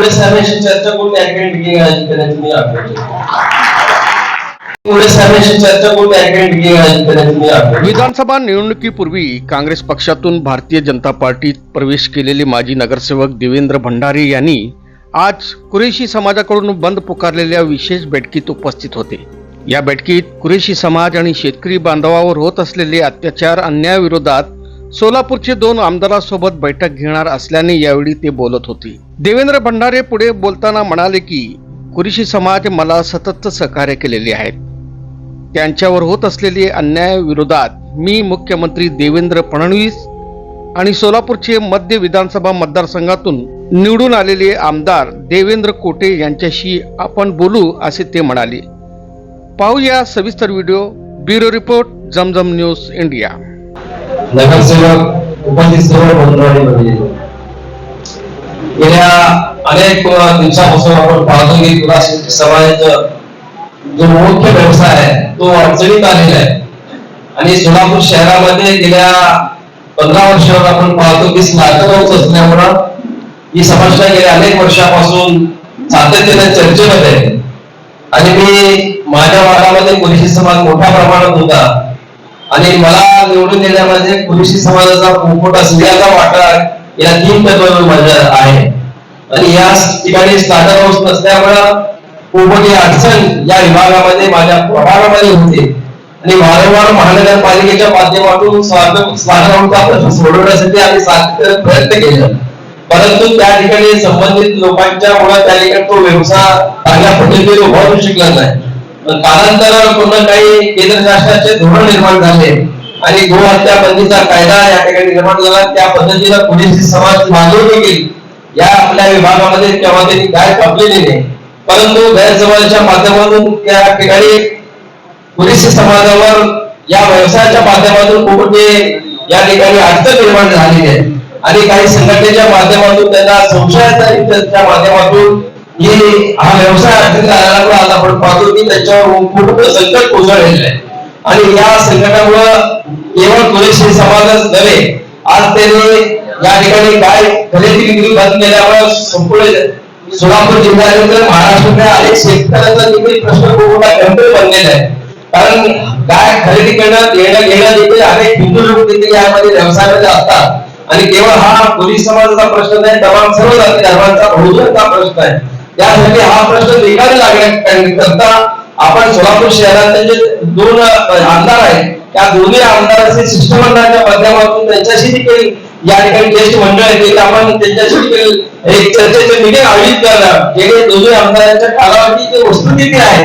साहेबांशी चर्चा करून मी पुढे साहेबांशी चर्चा करून या ठिकाणी मिटिंग मी विधानसभा निवडणुकीपूर्वी काँग्रेस पक्षातून भारतीय जनता पार्टीत प्रवेश केलेले माजी नगरसेवक देवेंद्र भंडारे यांनी आज कुरेशी समाजाकडून बंद पुकारलेल्या विशेष बैठकीत उपस्थित होते. या बैठकीत कुरेशी समाज आणि शेतकरी बांधवावर होत असलेले अत्याचार अन्यायाविरोधात सोलापूरचे दोन आमदारांसोबत बैठक घेणार असल्याने यावेळी ते बोलत होते. देवेंद्र भंडारे पुढे बोलताना म्हणाले की कुरिशी समाज मला सतत सहकार्य केलेले आहेत. त्यांच्यावर होत असलेले अन्यायाविरोधात मी मुख्यमंत्री देवेंद्र फडणवीस आणि सोलापूरचे मध्य विधानसभा मतदारसंघातून निवडून आलेले आमदार देवेंद्र कोटे यांच्याशी आपण बोलू असे ते म्हणाले. पाहूया सविस्तर video bureau report Jamjam news India. नगरसेवक उपस्थित सर्व मंडळीमध्ये गेल्या अनेक दिवसापासून आपण पाहतो की तुला समाजाचा जो मुख्य व्यवसाय आहे तो अडचणीत आलेला आहे. आणि सोलापूर शहरामध्ये गेल्या पंधरा वर्षावर आपण पाहतो की स्लाटर असल्यामुळं ही समस्या गेल्या अनेक वर्षापासून सातत्याने चर्चेमध्ये आहे. आणि मी माझ्या भागामध्ये कुरिशी समाज मोठ्या प्रमाणात होता. आणि मला निवडून देण्यामध्ये कृषी समाजाचा खूप मोठा स्त्रियाचा वाटा या तीन तत्वावर माझ्या आहे. आणि या ठिकाणी स्टार्टर हाऊस नसल्यामुळं खूप मोठी अडचण या विभागामध्ये माझ्या प्रभागामध्ये होते. आणि वारंवार महानगरपालिकेच्या माध्यमातून स्टार्टर प्रश्न सोडवण्यासाठी आम्ही सातत्याने प्रयत्न केले. परंतु त्या ठिकाणी संबंधित लोकांच्या मुळे त्या ठिकाणी तो व्यवसाय चांगल्या पद्धतीने उभारू शकला नाही. पण कालांतरावर पूर्ण काही केंद्र शासनाचे धोरण निर्माण झाले. आणि गो हत्या बंदीचा कायदा या ठिकाणी निर्माण झाला. त्या पद्धतीला पोलीस समाज मागणी देखील या आपल्या विभागामध्ये तेव्हा त्यांनी काय कापलेली नाही. परंतु गैरसमाजाच्या माध्यमातून त्या ठिकाणी पोलीस समाजावर या व्यवसायाच्या माध्यमातून खूप मोठी या ठिकाणी अडचण निर्माण झालेली आहे आणि काही संघटनेच्या माध्यमातून त्यांना संशयाच्या माध्यमातून ही हा व्यवसाय अडचणीत आल्यामुळे आज आपण पाहतो की त्याच्यावर खूप मोठं संकट कोसळलेलं आहे. आणि या संकटामुळं केवळ पोलीस समाजच नव्हे आज त्यांनी या ठिकाणी काय खरेदी विक्री बंद केल्यामुळे संपूर्ण सोलापूर जिल्ह्यानंतर महाराष्ट्रातल्या अनेक शेतकऱ्यांचा देखील प्रश्न खूप मोठा गंभीर बनलेला आहे. कारण काय खरेदी करणं घेणं घेणं देखील अनेक हिंदू लोक देखील यामध्ये व्यवसायामध्ये असतात. आणि केवळ हा पोलीस समाजाचा प्रश्न नाही तमाम सर्व जाती धर्मांचा बहुजनचा प्रश्न आहे. त्यासाठी हा प्रश्न निकाली लागण्याकरता आपण सोलापूर शहरातले जे दोन आमदार आहेत. त्या दोन्ही आमदारांचे शिष्टमंडळाच्या माध्यमातून त्यांच्याशी देखील या ठिकाणी ज्येष्ठ मंडळ आहे आपण त्यांच्याशी देखील एक चर्चेचे मिटिंग आयोजित करणार. जे काही दोन्ही आमदारांच्या कालावधी जे वस्तुस्थिती आहे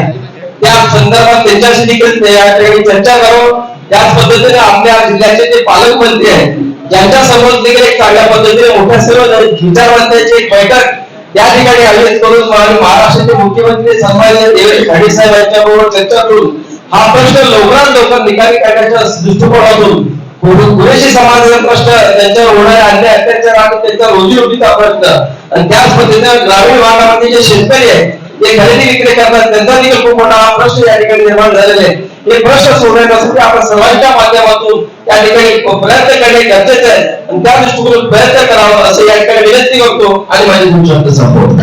त्या संदर्भात त्यांच्याशी देखील या ठिकाणी चर्चा करू त्याच पद्धतीने आपल्या जिल्ह्याचे जे पालकमंत्री आहेत ज्यांच्या समोर देखील एक चांगल्या पद्धतीने मोठ्या सर्व विचारवंतांची एक बैठक त्या ठिकाणी आयोजित करून महाराष्ट्राचे मुख्यमंत्री सन्माननीय देवेश खाडे साहेब यांच्याबरोबर चर्चा करून हा प्रश्न लवकरात लवकर निकाली काढण्याच्या दृष्टिकोनातून पुरेशी समाजाचा प्रश्न त्यांच्यावर होणारे अन्याय अत्याचार आणि त्यांचा रोजीरोटीचा प्रश्न आणि त्याच पद्धतीने ग्रामीण भागामध्ये जे शेतकरी आहेत ते खरेदी विक्री करतात त्यांचा देखील खूप मोठा हा प्रश्न या ठिकाणी निर्माण झालेला आहे. हे प्रश्न सोडवण्यासाठी आपण सर्वांच्या माध्यमातून त्या ठिकाणी प्रयत्न करणे गरजेचे आहे. आणि त्या दृष्टिकोनातून प्रयत्न करावा असं या ठिकाणी विनंती करतो आणि माझे दोन शब्द संपवतो.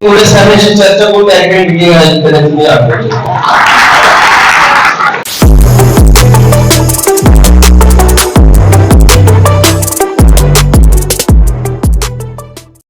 पुढे सर्वांशी चर्चा करून या ठिकाणी मिटिंग